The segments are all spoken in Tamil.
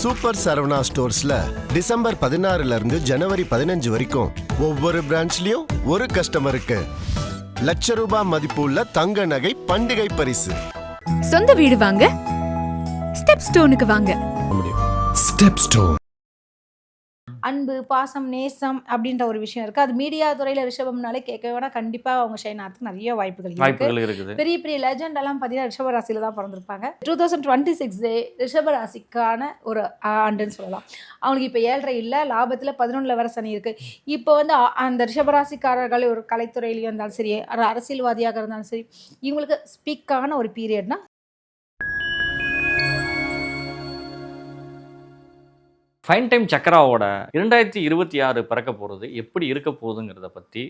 சூப்பர் சரவணா ஸ்டோர்ஸ்ல டிசம்பர் பதினாறுல இருந்து ஜனவரி பதினஞ்சு வரைக்கும் ஒவ்வொரு பிரான்ச்லயும் ஒரு கஸ்டமருக்கு லட்ச ரூபாய் மதிப்புள்ள தங்க நகை பண்டிகை பரிசு. சொந்த வீடு வாங்க ஸ்டெப் ஸ்டோனுக்கு வாங்க. ஸ்டெப்ஸ்டோன் அன்பு பாசம் நேசம் அப்படின்ற ஒரு விஷயம் இருக்கு. அது மீடியா துறையில ரிஷபம்னாலே கேட்க வேணா கண்டிப்பா அவங்க ஷைன் ஆகிறதுக்கு நிறைய வாய்ப்புகள் இருக்கு. இருக்குது. பெரிய பெரிய லெஜண்ட் எல்லாம் பார்த்தீங்கன்னா ரிஷப ராசியில தான் பிறந்திருப்பாங்க. டூ தௌசண்ட் டுவெண்ட்டி சிக்ஸ் ரிஷப ராசிக்கான ஒரு ஆண்டுன்னு சொல்லலாம். அவங்களுக்கு இப்போ ஏழரை இல்லை லாபத்தில் பதினொன்றில் வர சனி இருக்கு. இப்போ வந்து அந்த ரிஷபராசிக்காரர்கள் ஒரு கலைத்துறையிலையும் இருந்தாலும் சரி அரசியல்வாதியாக இருந்தாலும் சரி இவங்களுக்கு ஸ்பீக்கான ஒரு பீரியட்னா ஃபைன் டைம் சக்கராவோட இரண்டாயிரத்தி இருபத்தி ஆறு பிறக்க போகிறது எப்படி இருக்க போகுதுங்கிறத பற்றி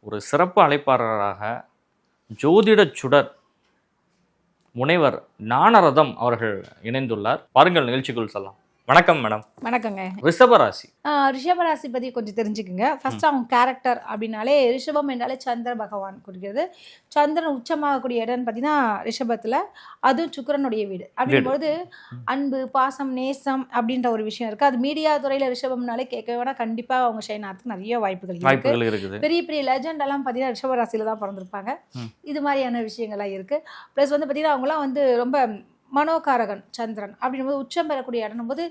ஒரு சிறப்பு அழைப்பாளராக ஜோதிட சுடர் முனைவர் ஞானரதம் அவர்கள் இணைந்துள்ளார். பாருங்கள் நிகழ்ச்சிக்குள் செல்லலாம். வணக்கம் மேடம் வணக்கங்க. ரிஷபராசி. ரிஷபராசி பற்றி கொஞ்சம் தெரிஞ்சுக்குங்க. ஃபர்ஸ்ட் அவங்க கேரக்டர் அப்படின்னாலே ரிஷபம் என்றாலே சந்திர பகவான் குறிக்கிறது. சந்திரன் உச்சமாகக்கூடிய இடம்னு பார்த்தீங்கன்னா ரிஷபத்தில். அதுவும் சுக்கிரனுடைய வீடு. அப்படிங்கும்போது அன்பு பாசம் நேசம் அப்படின்ற ஒரு விஷயம் இருக்குது அது மீடியா துறையில் ரிஷபம்னாலே கேட்க வேணா கண்டிப்பாக அவங்க ஷைன் ஆகிறதுக்கு நிறைய வாய்ப்புகள் இருக்கு. இருக்குது. பெரிய பெரிய லெஜண்ட் எல்லாம் பார்த்தீங்கன்னா ரிஷபராசியில தான் பிறந்திருப்பாங்க. இது மாதிரியான விஷயங்கள்லாம் இருக்கு. ப்ளஸ் வந்து பார்த்தீங்கன்னா அவங்களாம் வந்து ரொம்ப மனோகாரகன் சந்திரன் அப்படிங்கும்போது உச்சம் பெறக்கூடிய இடம் போது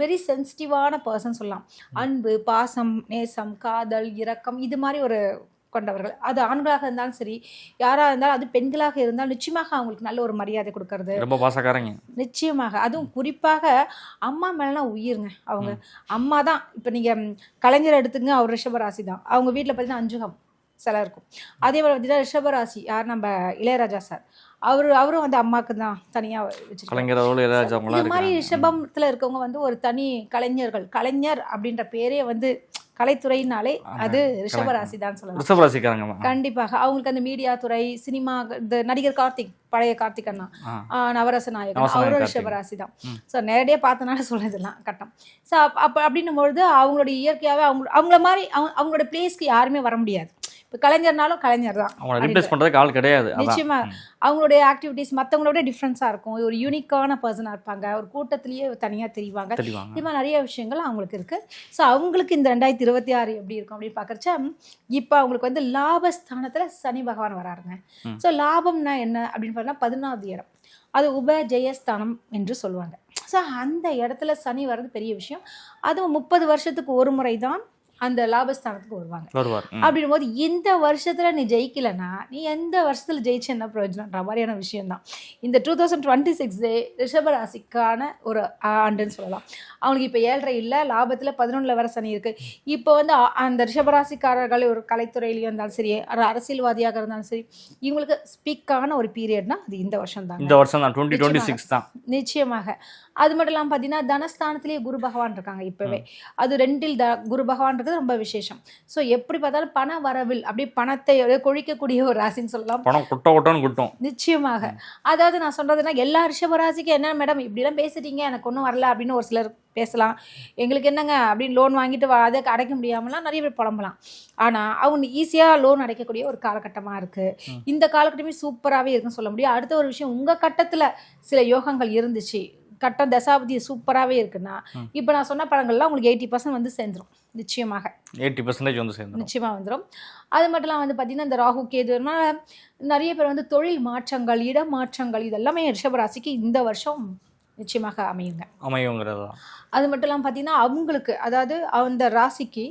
வெரி சென்சிட்டிவான பர்சன் சொல்லலாம். அன்பு பாசம் நேசம் காதல் இரக்கம் இது மாதிரி ஒரு கொண்டவர்கள். அது ஆண்களாக இருந்தாலும் சரி யாராக இருந்தாலும் அது பெண்களாக இருந்தாலும் நிச்சயமாக அவங்களுக்கு நல்ல ஒரு மரியாதை கொடுக்கறது. ரொம்ப பாசக்காரங்க. நிச்சயமாக. அதுவும் குறிப்பாக அம்மா மேலாம் உயிருங்க அவங்க. அம்மா தான் இப்போ நீங்கள் கலைஞர் எடுத்துங்க அவர் ரிஷபராசி தான் அவங்க வீட்டில் பார்த்தீங்கன்னா அஞ்சுகம். சிலை இருக்கும். அதே மாதிரி ரிஷபராசி யார் நம்ம இளையராஜா சார். அவர் அவரும் வந்து அம்மாவுக்கு தான் தனியாக வச்சுருக்காங்க இது மாதிரி ரிஷபத்தில் இருக்கவங்க வந்து ஒரு தனி கலைஞர்கள். கலைஞர் அப்படின்ற பேரே வந்து கலைத்துறையினாலே அது ரிஷபராசி தான் சொல்லலாம். கண்டிப்பாக. அவங்களுக்கு அந்த மீடியா துறை சினிமா இந்த நடிகர் கார்த்திக் பழைய கார்த்திக் அண்ணா நவரச நாயகன் அவரும் ரிஷபராசி தான். ஸோ நேரடியாக பார்த்தனால சொல்றதெல்லாம் கட்டம். ஸோ அப்போ அப்படின்னும் பொழுது அவங்களுடைய இயற்கையாகவே அவங்க அவங்கள மாதிரி அவங்க அவங்களோட பிளேஸ்க்கு யாருமே வர முடியாது. இப்போ கலைஞர்னாலும் கலைஞர் தான் அவங்கள ரீப்ளேஸ் பண்ணுறதுக்கு ஆள் கிடையாது அதான். நிச்சயமா. ம். அவங்களுடைய ஆக்டிவிட்டீஸ் மற்றவங்களோட டிஃப்ரென்ஸாக இருக்கும். ஒரு யூனிக்கான பர்சனாக இருப்பாங்க. ஒரு கூட்டத்திலேயே தனியாக தெரிவாங்க. இது மாதிரி நிறைய விஷயங்கள் அவங்களுக்கு இருக்கு. ஸோ அவங்களுக்கு இந்த ரெண்டாயிரத்தி இருபத்தி ஆறு எப்படி இருக்கும் அப்படின்னு பார்க்குறச்ச இப்போ அவங்களுக்கு வந்து லாபஸ்தானத்தில் சனி பகவான் வராருங்க. ஸோ லாபம்னா என்ன அப்படின்னு பார்த்தா பதினாவது இடம். அது உப ஜெயஸ்தானம் என்று சொல்லுவாங்க. ஸோ அந்த இடத்துல சனி வர்றது பெரிய விஷயம். அதுவும் முப்பது வருஷத்துக்கு ஒரு முறை தான் அந்த லாபஸ்தானத்துக்கு வருவாங்க. அப்படின்னும் போது இந்த வருஷத்துல நீ ஜெயிக்கலனா நீ எந்த வருஷத்துல ஜெயிச்சு என்ன பிரயோஜனன்ற மாதிரியான விஷயம் தான் இந்த டூ தௌசண்ட் டுவெண்ட்டி சிக்ஸ் ரிஷபராசிக்கான ஒரு ஆண்டுன்னு சொல்லலாம். அவங்களுக்கு இப்போ ஏழரை இல்லை லாபத்தில் பதினொன்றில் வர சனி இருக்கு. இப்போ வந்து அந்த ரிஷபராசிக்காரர்கள் ஒரு கலைத்துறையிலையும் இருந்தாலும் சரி அரசியல்வாதியாக இருந்தாலும் சரி இவங்களுக்கு ஸ்பீக்கான ஒரு பீரியட்னா அது இந்த வருஷம் தான் இந்த வருஷம் தான் டுவெண்ட்டி டுவெண்ட்டி சிக்ஸ் தான் நிச்சயமாக. அது மட்டும் இல்லாமல் பார்த்தீங்கன்னா தனஸ்தானத்திலேயே குரு பகவான் இருக்காங்க இப்போவே. அது ரெண்டில் த குரு பகவான் இருக்கிறது ரொம்ப விசேஷம். ஸோ எப்படி பார்த்தாலும் பண வரவில் அப்படியே பணத்தை கொழிக்கக்கூடிய ஒரு ராசின்னு சொல்லலாம். பணம் குட்ட குட்டன்னு குட்டும். நிச்சயமாக. அதாவது நான் சொல்றதுன்னா எல்லா ரிஷபராசிக்கும் என்ன மேடம் இப்படிலாம் பேசிட்டீங்க எனக்கு ஒன்றும் வரல அப்படின்னு ஒரு சிலர் பேசலாம். எங்களுக்கு என்னங்க? அப்படின்னு லோன் வாங்கிட்டு வா- அதை அடைக்க முடியாமலாம் நிறைய பேர் புலம்பலாம். ஆனால் அவங்க ஈஸியாக லோன் அடைக்கக்கூடிய ஒரு காலகட்டமாக இருக்குது இந்த காலகட்டமே சூப்பராகவே இருக்குன்னு சொல்ல முடியும். அடுத்த ஒரு விஷயம் உங்கள் கட்டத்தில் சில யோகங்கள் இருந்துச்சு. கட்டம் தசாபதி சூப்பராகவே இருக்குன்னா. இப்போ நான் சொன்ன படங்கள்லாம் உங்களுக்கு எயிட்டி பர்சன்ட் வந்து சேர்ந்துரும். நிச்சயமாக. எயிட்டி பர்சன்டேஜ் வந்து சேர்ந்துடும் நிச்சயமாக வந்துடும் அது மட்டும் இல்லாமல் வந்து பார்த்திங்கன்னா இந்த ராகு கேதுனால நிறைய பேர் வந்து தொழில் மாற்றங்கள் இட மாற்றங்கள் இதெல்லாமே ரிஷபராசிக்கு இந்த வருஷம் நிச்சயமாக அமையுங்க. அமையுங்கிறது? அது மட்டும் இல்லாமல் பார்த்தீங்கன்னா அவங்களுக்கு அதாவது அந்த ராசிக்கு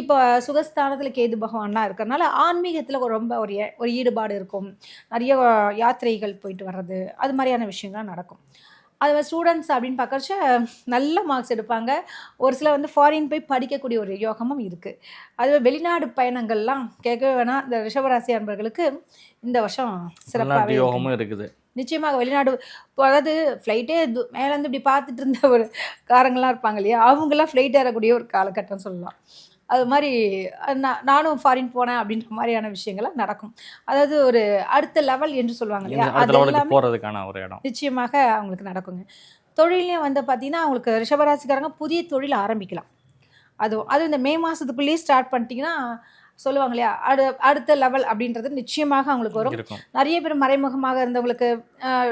இப்போ சுகஸ்தானத்தில் கேது பகவான்லாம் இருக்கிறனால ஆன்மீகத்தில் ரொம்ப ஒரு ஒரு ஈடுபாடு இருக்கும். நிறைய யாத்திரைகள் போயிட்டு வர்றது அது மாதிரியான விஷயங்கள்லாம் நடக்கும். அது ஸ்டூடெண்ட்ஸ் அப்படின்னு பார்க்கறச்ச நல்ல மார்க்ஸ் எடுப்பாங்க. ஒரு சிலர் வந்து ஃபாரின் போய் படிக்கக்கூடிய ஒரு யோகமும் இருக்குது அது வெளிநாடு பயணங்கள்லாம் கேட்கவே வேணாம். இந்த ரிஷபராசி அன்பர்களுக்கு இந்த வருஷம் வெளிநாட்டு யோகமும் இருக்குது. நிச்சயமாக வெளிநாடு அதாவது ஃப்ளைட்டே மேலேருந்து இப்படி பார்த்துட்டு இருந்த ஒரு காரங்களாம் இருப்பாங்க இல்லையா? அவங்கெல்லாம் ஃப்ளைட் ஏறக்கூடிய ஒரு காலகட்டம் சொல்லலாம். அது மாதிரி நான் நானும் ஃபாரின் போனேன் அப்படின்ற மாதிரியான விஷயங்கள்லாம் நடக்கும். அதாவது ஒரு அடுத்த லெவல் என்று சொல்லுவாங்க இல்லையா? அது எல்லாமே போகிறதுக்கான ஒரு இடம். நிச்சயமாக அவங்களுக்கு நடக்குங்க. தொழிலையும் வந்து பார்த்தீங்கன்னா அவங்களுக்கு ரிஷபராசிக்காரங்க புதிய தொழில் ஆரம்பிக்கலாம். அதுவும் அது இந்த மே மாதத்துக்குள்ளேயே ஸ்டார்ட் பண்ணிட்டீங்கன்னா சொல்லுவாங்க இல்லையா? அடு அடுத்த லெவல் அப்படின்றது நிச்சயமாக அவங்களுக்கு வரும். நிறைய பேர் மறைமுகமாக இருந்தவங்களுக்கு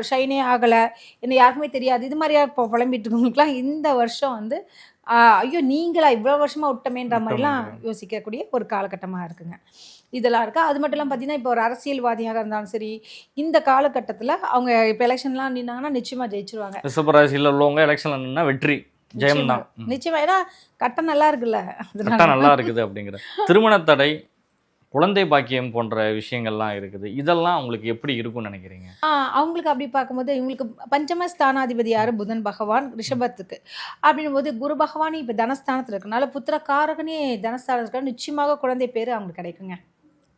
ஷைனே ஆகலை. என்ன யாருக்குமே தெரியாது. இது மாதிரியா இப்போ புலம்பிட்டு இருக்கவங்களுக்குலாம் இந்த வருஷம் வந்து ஐயோ நீங்களா இவ்வளோ வருஷமா விட்டமேன்ற மாதிரிலாம் யோசிக்கக்கூடிய ஒரு காலகட்டமாக இருக்குங்க. இதெல்லாம் இருக்கா? அது மட்டும் இல்லாமல் பார்த்தீங்கன்னா இப்போ ஒரு அரசியல்வாதியாக இருந்தாலும் சரி இந்த காலகட்டத்தில் அவங்க இப்போ எலெக்ஷன்லாம் நின்னாங்கன்னா நிச்சயமாக ஜெயிச்சிருவாங்க. ரிஷபராசியில் உள்ளவங்க எலெக்ஷன்ல நின்னா வெற்றி ஜெயம் தான். நிச்சயமா. ஏன்னா கட்டம் நல்லா இருக்குல்ல. நல்லா இருக்குது அப்படிங்கிற. திருமண தடை குழந்தை பாக்கியம் போன்ற விஷயங்கள்லாம் இருக்குது. இதெல்லாம் அவங்களுக்கு எப்படி இருக்கும்னு நினைக்கிறீங்க? அவங்களுக்கு அப்படி பார்க்கும்போது இவங்களுக்கு பஞ்சம ஸ்தானாதிபதி யாரு? புதன் பகவான் ரிஷபத்துக்கு. அப்படின்னும் போது குரு பகவான் இப்போ தனஸ்தானத்தில் இருக்கனால புத்திர காரகனே தனஸ்தானத்தில் நிச்சயமாக குழந்தை பேர் அவங்களுக்கு கிடைக்குங்க.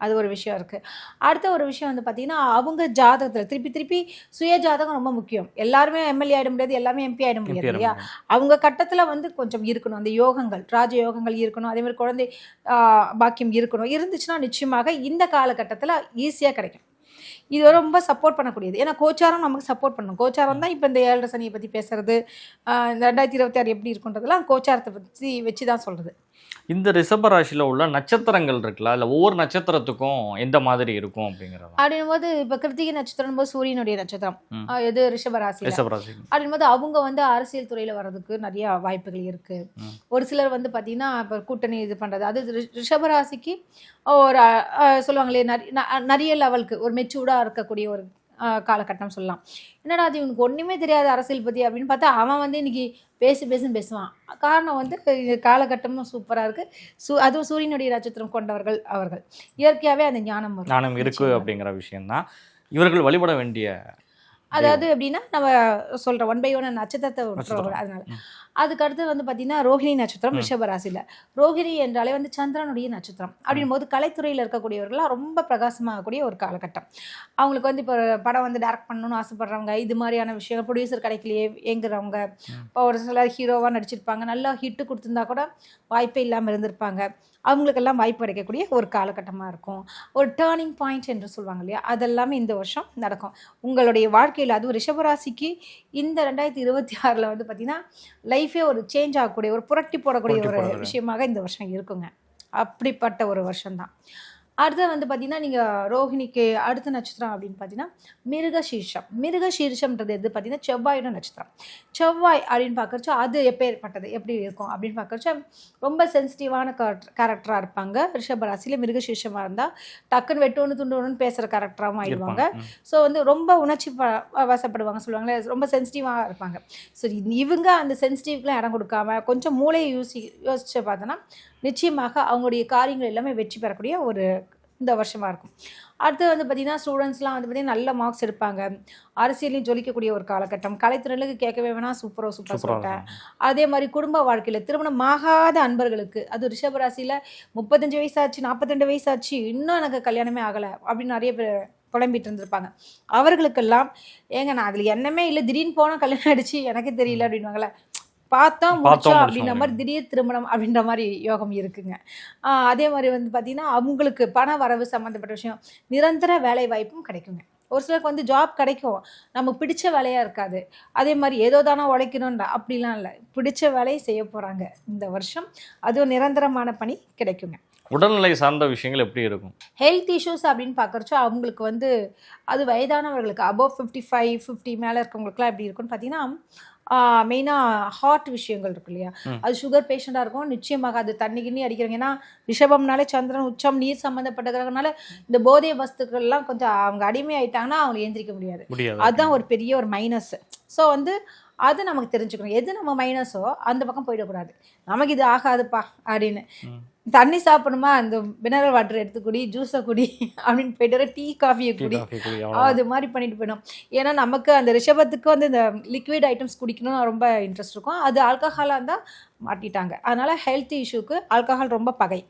அது ஒரு விஷயம் இருக்குது அடுத்த ஒரு விஷயம் வந்து பார்த்தீங்கன்னா அவங்க ஜாதகத்தில் திருப்பி திருப்பி சுய ஜாதகம் ரொம்ப முக்கியம். எல்லாருமே எம்எல்ஏ ஆயிட முடியாது எல்லாருமே எம்பி ஆயிட முடியாது இல்லையா? அவங்க கட்டத்தில் வந்து கொஞ்சம் இருக்கணும். அந்த யோகங்கள் ராஜ யோகங்கள் இருக்கணும். அதே மாதிரி குழந்தை பாக்கியம் இருக்கணும். இருந்துச்சுன்னா நிச்சயமாக இந்த காலகட்டத்தில் ஈஸியாக கிடைக்கும். இது ரொம்ப சப்போர்ட் பண்ணக்கூடியது. ஏன்னா கோச்சாரம் நமக்கு சப்போர்ட் பண்ணணும் கோச்சாரம் தான் இப்போ இந்த ஏழரை சனியை பற்றி பேசுறது. இந்த ரெண்டாயிரத்தி இருபத்தி ஆறு எப்படி இருக்குன்றதெல்லாம் கோச்சாரத்தை பற்றி வச்சு தான் சொல்கிறது இந்த ரிஷபராசியில் உள்ள நட்சத்திரங்கள் இருக்குல்ல இல்லை ஒவ்வொரு நட்சத்திரத்துக்கும் எந்த மாதிரி இருக்கும் அப்படிங்கிறது? அப்படின்னும் போது இப்போ கிருத்திகை நட்சத்திரம் போது சூரியனுடைய நட்சத்திரம். ம். ஆ, இது ரிஷபராசி ரிஷபராசி அப்படின்போது அவங்க வந்து அரசியல் துறையில் வர்றதுக்கு நிறைய வாய்ப்புகள் இருக்கு. ம். ஒரு சிலர் வந்து பார்த்தீங்கன்னா இப்போ கூட்டணி இது பண்ணுறது அது ரிஷ- ரிஷபராசிக்கு ஒரு சொல்லுவாங்களே நிறைய லெவலுக்கு ஒரு மெச்சூர்டாக இருக்கக்கூடிய ஒரு காலகட்டம் சொல்லலாம். என்னடா அது இவனுக்கு ஒன்றுமே தெரியாது அரசியல் பற்றி அப்படின்னு பார்த்தா அவன் வந்து இன்னைக்கு பேசி பேசுன்னு பேசுவான். காரணம் வந்து இது காலகட்டமும் சூப்பராக இருக்குது சூ அதுவும் சூரியனுடைய நட்சத்திரம் கொண்டவர்கள் அவர்கள். இயற்கையாகவே அந்த ஞானம் ஞானம் இருக்கு நிச்சயமா. அப்படிங்கிற விஷயம்தான். இவர்கள் வழிபட வேண்டிய அதாவது எப்படின்னா நம்ம சொல்ற ஒன் பை ஒன் நட்சத்திரத்தை. அதனால. அதுக்கு அடுத்து வந்து பார்த்தீங்கன்னா ரோஹிணி நட்சத்திரம் ரிஷபராசியில் ரோஹிணி என்றாலே வந்து சந்திரனுடைய நட்சத்திரம். அப்படின் போது கலைத்துறையில் இருக்கக்கூடியவர்கள்லாம் ரொம்ப பிரகாசமாகக்கூடிய ஒரு காலகட்டம். அவங்களுக்கு வந்து இப்போ படம் வந்து டைரக்ட் பண்ணணும்னு ஆசைப்படுறவங்க இது மாதிரியான விஷயங்கள் ப்ரொடியூசர் கிடைக்கலையே ஏங்குறவங்க இப்போ ஒரு சிலர் ஹீரோவாக நடிச்சிருப்பாங்க நல்லா ஹிட்டு கொடுத்துருந்தா கூட வாய்ப்பே இல்லாமல் இருந்திருப்பாங்க. அவங்களுக்கெல்லாம் வாய்ப்பு கிடைக்கக்கூடிய ஒரு காலகட்டமாக இருக்கும். ஒரு டேர்னிங் பாயிண்ட் என்று சொல்லுவாங்க இல்லையா? அதெல்லாமே இந்த வருஷம் நடக்கும். உங்களுடைய வாழ்க்கையில் அதுவும் ரிஷபராசிக்கு இந்த ரெண்டாயிரத்தி இருபத்தி ஆறில் வந்து பார்த்தீங்கன்னா லைஃபே ஒரு சேஞ்ச் ஆகக்கூடிய ஒரு புரட்டி போடக்கூடிய ஒரு. விஷயமாக இந்த வருஷம் இருக்குங்க அப்படிப்பட்ட ஒரு வருஷம்தான் அடுத்து வந்து பார்த்தீங்கன்னா நீங்கள் ரோஹிணிக்கு அடுத்த நட்சத்திரம் அப்படின்னு பார்த்தீங்கன்னா மிருகசீர்ஷம். மிருகசீர்ஷம்ன்றது எது பார்த்தீங்கன்னா செவ்வாயோட நட்சத்திரம். செவ்வாய் அப்படின்னு பார்க்கறச்ச அது எப்பேற்பட்டது? எப்படி இருக்கும்? அப்படின்னு பார்க்கறச்ச ரொம்ப சென்சிட்டிவான கேரக்டராக இருப்பாங்க. ரிஷபராசியில் மிருகசீர்ஷமாக இருந்தால் டக்குன்னு வெட்டு ஒன்று துண்டு ஒன்றுன்னு பேசுகிற கேரக்டராகவும் ஆயிடுவாங்க. ஸோ வந்து ரொம்ப உணர்ச்சி ப- வசப்படுவாங்க சொல்லுவாங்களே ரொம்ப சென்சிட்டிவாக இருப்பாங்க. ஸோ இவங்க அந்த சென்சிட்டிவ்க்குலாம் இடம் கொடுக்காம கொஞ்சம் மூளையை யோசி யோசிச்சு பார்த்தோன்னா நிச்சயமாக அவங்களுடைய காரியங்கள் எல்லாமே வெற்றி பெறக்கூடிய ஒரு இந்த வருஷமாக இருக்கும். அடுத்து வந்து பார்த்திங்கன்னா ஸ்டூடெண்ட்ஸ்லாம் வந்து பார்த்திங்கன்னா நல்ல மார்க்ஸ் எடுப்பாங்க. அரசியலையும் ஜொலிக்கக்கூடிய ஒரு காலகட்டம். கலைத்துறையிலுக்கு கேட்கவே வேணாம் சூப்பரோ சூப்பர் சூப்பரா சொல்லிட்டேன். அதே மாதிரி குடும்ப வாழ்க்கையில் திருமணம் ஆகாத அன்பர்களுக்கு அது ரிஷபராசியில் முப்பத்தஞ்சு வயசாச்சு நாற்பத்தெண்டு வயசாச்சு இன்னும் எனக்கு கல்யாணமே ஆகலை அப்படின்னு நிறைய பேர் புலம்பிட்டு இருந்திருப்பாங்க. அவர்களுக்கெல்லாம் ஏங்க நான் அதில் எண்ணமே இல்லை. திடீர்னு போனால் கல்யாணம் அடிச்சு எனக்கே தெரியல அப்படின்வாங்களே பார்த்தோம், முடிச்சோம் அப்படின்ற மாதிரி திடீர் திருமணம் அப்படின்ற மாதிரி யோகம் இருக்குங்க. அதே மாதிரி வந்து பார்த்தீங்கன்னா அவங்களுக்கு பண வரவு சம்மந்தப்பட்ட விஷயம் நிரந்தர வேலை வாய்ப்பும் கிடைக்குங்க. ஒரு சிலருக்கு வந்து ஜாப் கிடைக்கும். நமக்கு பிடிச்ச வேலையாக இருக்காது. அதே மாதிரி ஏதோ தானே உழைக்கணும்ன்ற அப்படிலாம் இல்லை. பிடிச்ச வேலையை செய்ய போகிறாங்க இந்த வருஷம். அதுவும் நிரந்தரமான பணி கிடைக்குங்க. உடல்நிலை சார்ந்த விஷயங்கள் எப்படி இருக்கும்? ஹெல்த் இஷ்யூஸ் அப்படின்னு பார்க்குறச்சோ அவங்களுக்கு வந்து அது வயதானவர்களுக்கு அபவ் ஃபிஃப்டி ஃபைவ் ஃபிஃப்டி மேலே இருக்கவங்களுக்குலாம் எப்படி இருக்கும்னு பார்த்தீங்கன்னா மெயினாக ஹார்ட் விஷயங்கள் இருக்கு இல்லையா. அது சுகர் பேஷண்ட்டாக இருக்கும். நிச்சயமாக அது தண்ணி கிண்ணி அடிக்கிறாங்க ஏன்னா ரிஷபம்னாலே சந்திரன் உச்சம் நீர் சம்மந்தப்பட்ட கிரகனால இந்த போதை வஸ்துக்கள்லாம் கொஞ்சம் அவங்க அடிமை ஆயிட்டாங்கன்னா அவங்க எந்திரிக்க முடியாது. அதுதான் ஒரு பெரிய ஒரு மைனஸ் ஸோ வந்து அது நமக்கு தெரிஞ்சுக்கணும். எது நம்ம மைனஸோ அந்த பக்கம் போயிடக்கூடாது. நமக்கு இது ஆகாதுப்பா அப்படின்னு. தண்ணி சாப்பிடணுமா? அந்த மினரல் வாட்டர் எடுத்து குடி ஜூஸை குடி அப்படின்னு போயிட்டு டீ காஃபியை குடி. அது மாதிரி பண்ணிட்டு போயிடும். ஏன்னா நமக்கு அந்த ரிஷபத்துக்கு வந்து இந்த லிக்விட் ஐட்டம்ஸ் குடிக்கணும்னு ரொம்ப இன்ட்ரெஸ்ட் இருக்கும். அது ஆல்கஹாலாக இருந்தால் மாட்டிட்டாங்க. அதனால் ஹெல்த் இஷ்யூக்கு ஆல்கஹால் ரொம்ப பகை.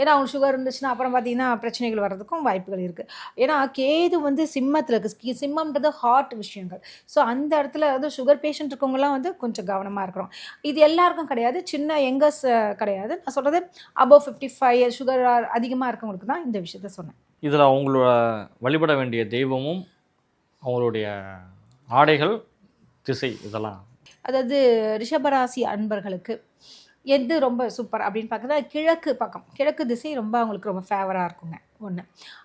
ஏன்னா அவங்க சுகர் இருந்துச்சுன்னா அப்புறம் பார்த்திங்கன்னா பிரச்சனைகள் வர்றதுக்கும் வாய்ப்புகள் இருக்குது ஏன்னா கேது வந்து சிம்மத்தில் இருக்குது சிம்மம்ன்றது ஹார்ட் விஷயங்கள். ஸோ அந்த இடத்துல அதாவது சுகர் பேஷண்ட் இருக்கவங்கலாம் வந்து கொஞ்சம் கவனமாக இருக்கிறோம். இது எல்லாருக்கும் கிடையாது. சின்ன யங்கர்ஸ் கிடையாது. நான் சொல்கிறது அபவ் ஃபிஃப்டி ஃபைவ் சுகர் அதிகமாக இருக்கவங்களுக்கு தான் இந்த விஷயத்த சொன்னேன். இதில் அவங்களோட வழிபட வேண்டிய தெய்வமும் அவங்களுடைய ஆடைகள் திசை இதெல்லாம் அதாவது ரிஷபராசி அன்பர்களுக்கு எது ரொம்ப சூப்பர் அப்படின்னு பார்க்குறது கிழக்கு பக்கம் கிழக்கு திசை ரொம்ப அவங்களுக்கு ரொம்ப ஃபேவராக இருக்குங்க ஒன்று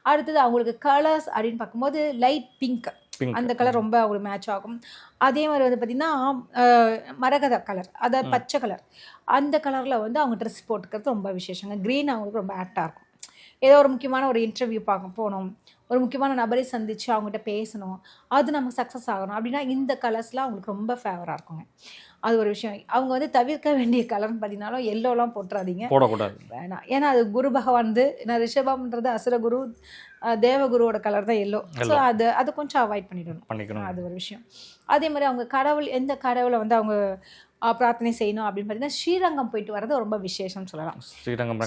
அடுத்தது அவங்களுக்கு கலர்ஸ் அப்படின்னு பார்க்கும்போது லைட் பிங்க் அந்த கலர் ரொம்ப அவங்களுக்கு மேட்ச் ஆகும். அதே மாதிரி வந்து பார்த்திங்கன்னா மரகத கலர் அதாவது பச்சை கலர் அந்த கலரில் வந்து அவங்க ட்ரெஸ் போட்டுக்கிறது ரொம்ப விசேஷங்க. க்ரீன் அவங்களுக்கு ரொம்ப ஆக்டாக இருக்கும். ஏதோ ஒரு முக்கியமான ஒரு இன்டர்வியூ பார்க்க போகணும் ஒரு முக்கியமான நபரை சந்தித்து அவங்ககிட்ட பேசணும். அது நமக்கு சக்ஸஸ் ஆகணும். அப்படின்னா இந்த கலர்ஸ்லாம் அவங்களுக்கு ரொம்ப ஃபேவராக இருக்குங்க. அது ஒரு விஷயம். அவங்க வந்து தவிர்க்க வேண்டிய கலர்னு பார்த்தீங்கன்னாலும் எல்லோலாம் போட்டுறாதீங்க. போடக்கூடாது. வேணாம். ஏன்னா அது குரு பகவான் வந்து நான் ரிஷபம்ன்றது அசுரகுரு தேவகுருவோட கலர் தான் எல்லோ ஸோ. அது அது கொஞ்சம் அவாய்ட் பண்ணிடணும். பண்ணிக்கணும். அது ஒரு விஷயம். அதே மாதிரி அவங்க கடவுள் எந்த கடவுளை வந்து அவங்க பிரார்த்தனை செய்யணும் அப்படின்னு பார்த்தீங்கன்னா ஸ்ரீரங்கம் போயிட்டு வர்றது ரொம்ப விசேஷம்னு சொல்லலாம். ஸ்ரீரங்கம்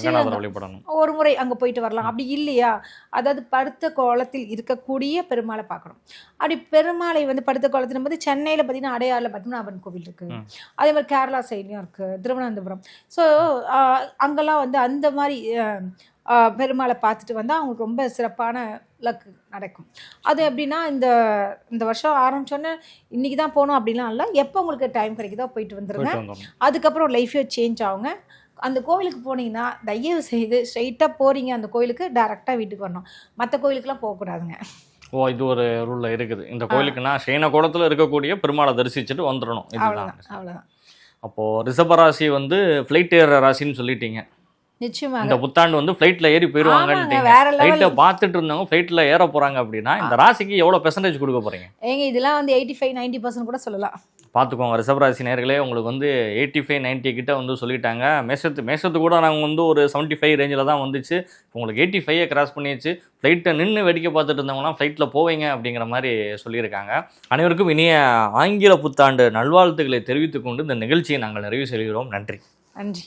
ஒரு முறை அங்கே போயிட்டு வரலாம். அப்படி இல்லையா? அதாவது படுத்த கோலத்தில் இருக்கக்கூடிய பெருமாளை பார்க்கணும். அப்படி பெருமாளை வந்து படுத்த கோலத்தில் போது சென்னையில் பார்த்தீங்கன்னா அடையாறில் பார்த்தீங்கன்னா அவன் கோவில் இருக்குது. அதே மாதிரி கேரளா சைட்லேயும் இருக்குது திருவனந்தபுரம். ஸோ அங்கெல்லாம் வந்து அந்த மாதிரி பெருமாளை பார்த்துட்டு வந்தால் அவங்களுக்கு ரொம்ப சிறப்பான லக் நடக்கும். அது எப்படின்னா இந்த இந்த வருஷம் ஆரம்பிச்சோன்னே இன்றைக்கி தான் போகணும் அப்படிலாம் இல்லை. எப்போ உங்களுக்கு டைம் கிடைக்குதோ போயிட்டு வந்துடணும். அதுக்கப்புறம் லைஃபே சேஞ்ச் ஆகுங்க. அந்த கோயிலுக்கு போனீங்கன்னா தயவு செய்து ஸ்ட்ரைட்டாக போகிறீங்க அந்த கோயிலுக்கு டேரெக்டாக வீட்டுக்கு வரணும். மற்ற கோயிலுக்குலாம் போகக்கூடாதுங்க. ஓ இது ஒரு ரூல்ல இருக்குது. இந்த கோயிலுக்குன்னா சைன குளத்துல இருக்கக்கூடிய பெருமாளை தரிசிச்சுட்டு வந்துடணும். அவ்வளோதான் அவ்வளோதான் அப்போ ரிஷபராசி வந்து ஃப்ளைட் ஏற ராசின்னு சொல்லிட்டீங்க. நிச்சயமாக. இந்த புத்தாண்டு வந்து ஃப்ளைட்ல ஏறி வேற ஃப்ளைட்டை பார்த்துட்டு இருந்தவங்க ஃப்ளைட்ல ஏற போறாங்க அப்படின்னா இந்த ராசிக்கு எவ்வளவு பெர்சன்டேஜ் கொடுக்க போறீங்க? ஏங்க இதெல்லாம் வந்து எயிட்டி ஃபைவ் நைன்டி பர்சன்ட் கூட சொல்லலாம். பார்த்துக்கோங்க ரிஷபராசி நேர்களே உங்களுக்கு வந்து எயிட்டி ஃபைவ் நைன்ட்டி கிட்ட வந்து சொல்லிட்டாங்க. மேசத்து மேசத்து கூட நாங்கள் வந்து ஒரு செவன்ட்டி ஃபைவ் ரேஞ்சில் தான் வந்துச்சு. உங்களுக்கு எயிட்டி ஃபைவை கிராஸ் பண்ணிடுச்சு ஃப்ளைட்டை நின்று வேடிக்கை பார்த்துட்டு இருந்தவங்களாம் ஃப்ளைட்டில் போவீங்க அப்படிங்கிற மாதிரி சொல்லியிருக்காங்க. அனைவருக்கும் இனிய ஆங்கில புத்தாண்டு நல்வாழ்த்துக்களை தெரிவித்துக் கொண்டு இந்த நிகழ்ச்சியை நாங்கள் நிறைவு செய்கிறோம். நன்றி. நன்றி.